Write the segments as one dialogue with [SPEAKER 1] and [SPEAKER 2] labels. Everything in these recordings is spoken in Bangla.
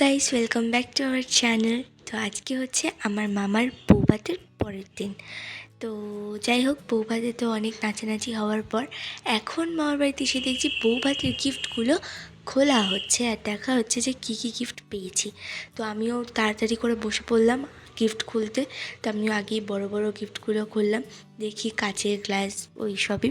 [SPEAKER 1] Guys welcome back to our channel তো আজকে হচ্ছে আমার মামার বৌভাতের পরের দিন তো যাই হোক বৌভাতে তো অনেক নাচানাচি হওয়ার পর এখন মামার বাড়িতে এসে দেখছি বৌভাতের গিফটগুলো খোলা হচ্ছে আর দেখা হচ্ছে যে কী কী গিফট পেয়েছি তো আমিও তাড়াতাড়ি করে বসে পড়লাম গিফট খুলতে তো আমিও আগেই বড় বড় গিফটগুলো খুললাম দেখি কাচের গ্লাস ওই সবই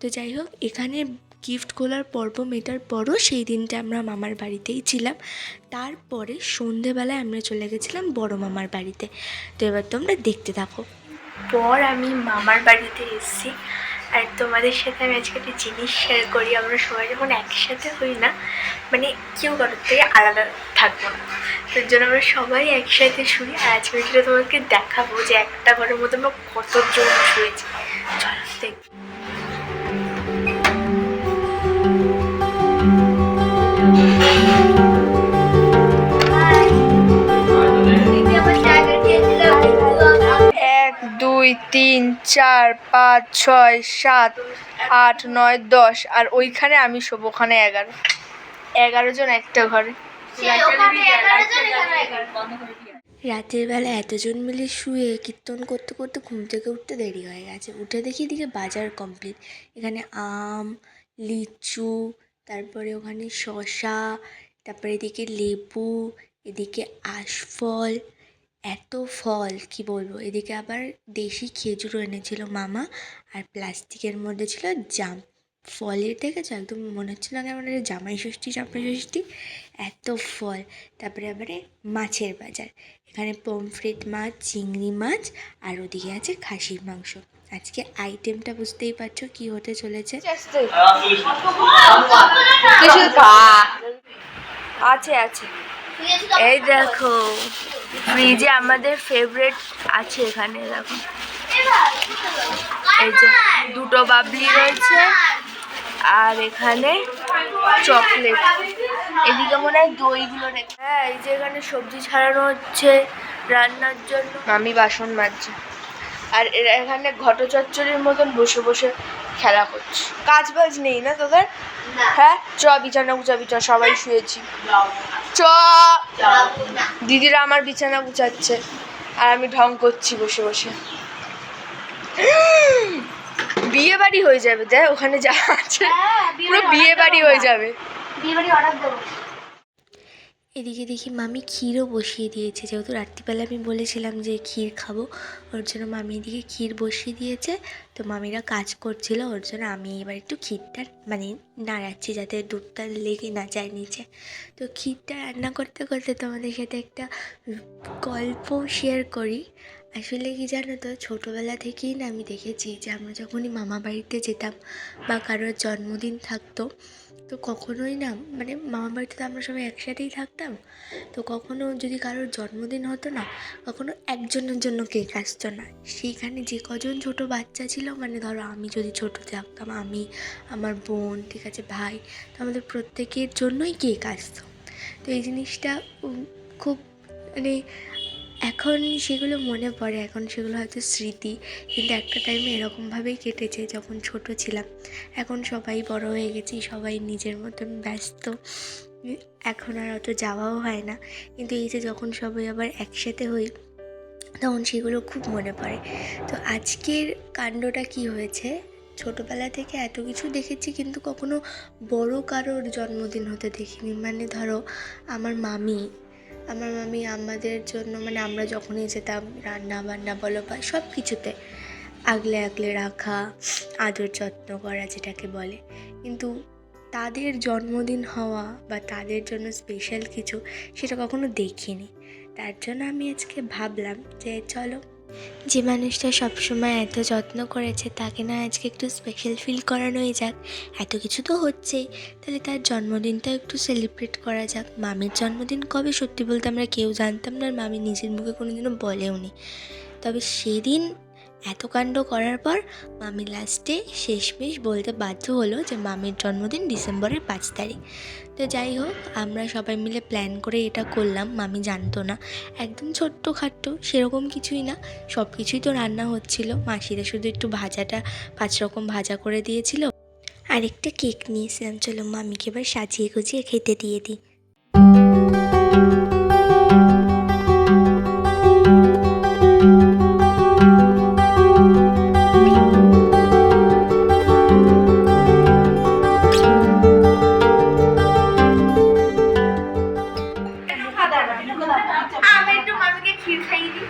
[SPEAKER 1] তো যাই হোক এখানে গিফট খোলার পর্ব মেটার পরও সেই দিনটা আমরা মামার বাড়িতেই ছিলাম তারপরে সন্ধেবেলায় আমরা চলে গেছিলাম বড় মামার বাড়িতে তো এবার তোমরা দেখতে থাকো পর আমি মামার বাড়িতে এসেছি আর তোমাদের সাথে আমি আজকে একটা জিনিস শেয়ার করি আমরা সবাই যখন একসাথে হই না মানে কেউ কারোর থেকে আলাদা থাকবো না তার জন্য আমরা সবাই একসাথে শুই আর আজকে সেটা তোমাকে দেখাবো যে একটা ঘরের মধ্যে আমরা কতজন শুয়েছি চলো দেখ দুই তিন চার পাঁচ ছয় সাত আট নয় দশ আর ওইখানে আমি শোবো ওখানে এগারো এগারো জন একটা ঘরে রাতের বেলা এতজন মিলে শুয়ে কীর্তন করতে করতে ঘুম থেকে উঠতে দেরি হয়ে গেছে উঠে দেখি এদিকে বাজার কমপ্লিট এখানে আম লিচু তারপরে ওখানে শশা তারপরে এদিকে লেবু এদিকে আশফল এত ফল কি বলবো এদিকে আবার দেশি খেজুরও এনেছিল মামা আর প্লাস্টিকের মধ্যে ছিল জাম ফলের দেখেছো একদম মনে হচ্ছিল কেমন জামাই ষষ্ঠী জামাই ষষ্ঠী এত ফল তারপরে আবার মাছের বাজার এখানে পমফ্রেট মাছ চিংড়ি মাছ আর ওদিকে আছে খাসির মাংস আজকে আইটেমটা বুঝতেই পারছো কি হতে চলেছে আছে আছে আচ্ছা, আচ্ছা। এই দেখো ফ্রিজে আমাদের ফেভারেট আছে এখানে দেখো এই যে দুটো বাবলি রয়েছে আর এখানে চকলেট এদিকে মনে হয় দইগুলো রেখে হ্যাঁ এই যে এখানে সবজি ছাড়ানো হচ্ছে রান্নার জন্য আমি বাসন মাজছি আর এরা এখানে ঘট চচ্চড়ির মতন বসে বসে খেলা করছে কাজ বাজ নেই না তোদের হ্যাঁ চ বিছানা গুছাবি চ সবাই শুয়েছি চ দিদিরা আমার বিছানা গুছাচ্ছে আর আমি ঢং করছি বসে বসে বিয়ে বাড়ি হয়ে যাবে দেখ ওখানে যা আছে হ্যাঁ, পুরো বিয়ে বাড়ি হয়ে যাবে বিয়ে বাড়ি অর্ডার দেবো এদিকে দেখি মামি ক্ষীরও বসিয়ে দিয়েছে যেহেতু রাত্রিবেলা আমি বলেছিলাম যে ক্ষীর খাবো ওর জন্য মামি এদিকে ক্ষীর বসিয়ে দিয়েছে তো মামিরা কাজ করছিল ওর জন্য আমি এবার একটু ক্ষীরটা মানে নাড়াচ্ছি যাতে দুধটা লেগে না যায় নিচে তো ক্ষীরটা রান্না করতে করতে তোমাদের সাথে একটা গল্প শেয়ার করি আসলে কি জানো তো ছোটোবেলা থেকেই না আমি দেখেছি যে আমরা যখনই মামা বাড়িতে যেতাম বা কারোর জন্মদিন থাকতো তো কখনোই না মানে মামা বাড়িতে তো আমরা সবাই একসাথেই থাকতাম তো কখনো যদি কারোর জন্মদিন হতো না কখনো একজনের জন্য কেক আসতো না সেইখানে যে কজন ছোট বাচ্চা ছিল মানে ধরো আমি যদি ছোট থাকতাম আমি আমার বোন ঠিক আছে ভাই তো আমাদের প্রত্যেকের জন্যই কেক আসতো তো এই জিনিসটা খুব মানে এখন সেগুলো মনে পড়ে এখন সেগুলো হয়তো স্মৃতি কিন্তু একটা টাইমে এরকমভাবেই কেটেছে যখন ছোট ছিলাম এখন সবাই বড় হয়ে গেছি সবাই নিজের মতন ব্যস্ত এখন আর অত যাওয়াও হয় না কিন্তু এই যে যখন সবাই আবার একসাথে হই তখন সেগুলো খুব মনে পড়ে তো আজকের কাণ্ডটা কি হয়েছে ছোটোবেলা থেকে এত কিছু দেখেছি কিন্তু কখনো বড় কারোর জন্মদিন হতে দেখিনি মানে ধরো আমার মামি আমার মামি আমাদের জন্য মানে আমরা যখনই যেতাম রান্না বান্না বলো বা সব কিছুতে আগলে আগলে রাখা আদর যত্ন করা যেটাকে বলে কিন্তু তাদের জন্মদিন হওয়া বা তাদের জন্য স্পেশাল কিছু সেটা কখনো দেখিনি তার জন্য আমি আজকে ভাবলাম যে চলো যে মানুষটা সবসময় এত যত্ন করেছে তাকে না আজকে একটু স্পেশাল ফিল করানোই যাক এত কিছু তো হচ্ছেই তাহলে তার জন্মদিনটা একটু সেলিব্রেট করা যাক মামির জন্মদিন কবে সত্যি বলতে আমরা কেউ জানতাম না আর মামি নিজের মুখে কোনোদিনও বলেও নি তবে সেদিন এত কাণ্ড করার পর মামি লাস্টে শেষমেশ বলতে বাধ্য হলো যে মামির জন্মদিন ডিসেম্বরের পাঁচ তারিখ তো যাই হোক আমরা সবাই মিলে প্ল্যান করে এটা করলাম মামি জানতো না একদম ছোট্ট খাট্টো সেরকম কিছুই না সব কিছুই তো রান্না হচ্ছিল মাসিরা শুধু একটু ভাজাটা পাঁচ রকম ভাজা করে দিয়েছিল আরেকটা কেক নিয়েছিলাম চলো মামিকে এবার সাজিয়ে গুজিয়ে খেতে দিয়ে দিই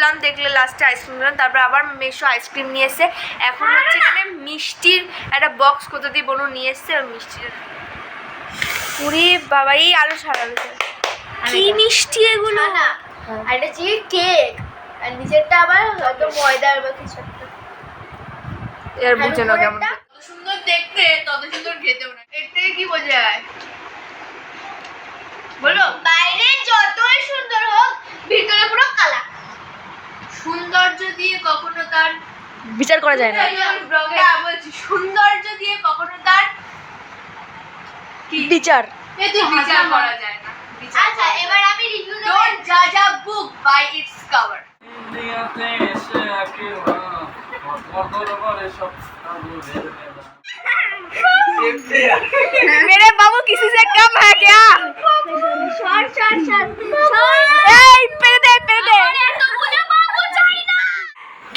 [SPEAKER 1] দিলাম দেখলে লাস্টে আইসক্রিম দিলাম তারপর আবার মেশো আইসক্রিম নিয়ে এসে এখন হ্যাঁ। হচ্ছে এখানে মিষ্টির একটা বক্স কোথা দিয়ে বলুন নিয়ে এসছে মিষ্টির পুরি বাবা এই আলো সারাবে কি মিষ্টি এগুলো না হ্যাঁ, হ্যাঁ। এটা চিকে কেক আর নিচেরটা আবার হয়তো ময়দা বা কিছু একটা এর বুঝে না কেমন সুন্দর দেখতে তত সুন্দর খেতেও না এর থেকে কি বোঝায় বলো বাইরে যতই সুন্দর হোক ভিতরে পুরো কালা সৌন্দর্য দিয়ে কখনো তার বিচার করা যায় না সৌন্দর্য দিয়ে কখনো তার বিচার বিচার করা যায় না আচ্ছা এবার আমি রিভিউ ডোন্ট জাজ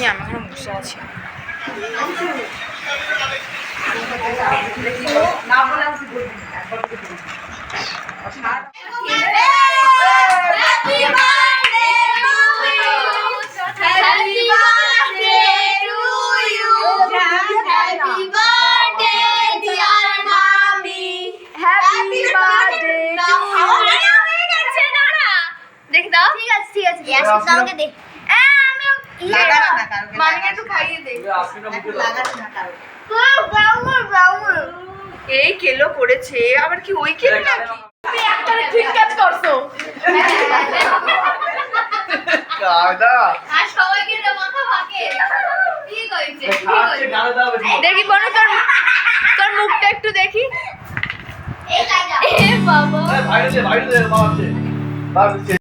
[SPEAKER 1] দিয়ে
[SPEAKER 2] আমার এখানে বসে আছে
[SPEAKER 1] দেখে দাও ঠিক আছে ঠিক আছে আমাকে দেখ এই কেলো করেছে আবার কি ওই কেলো নাকি দেখি বলো তোর তোর মুখটা একটু দেখি বাবা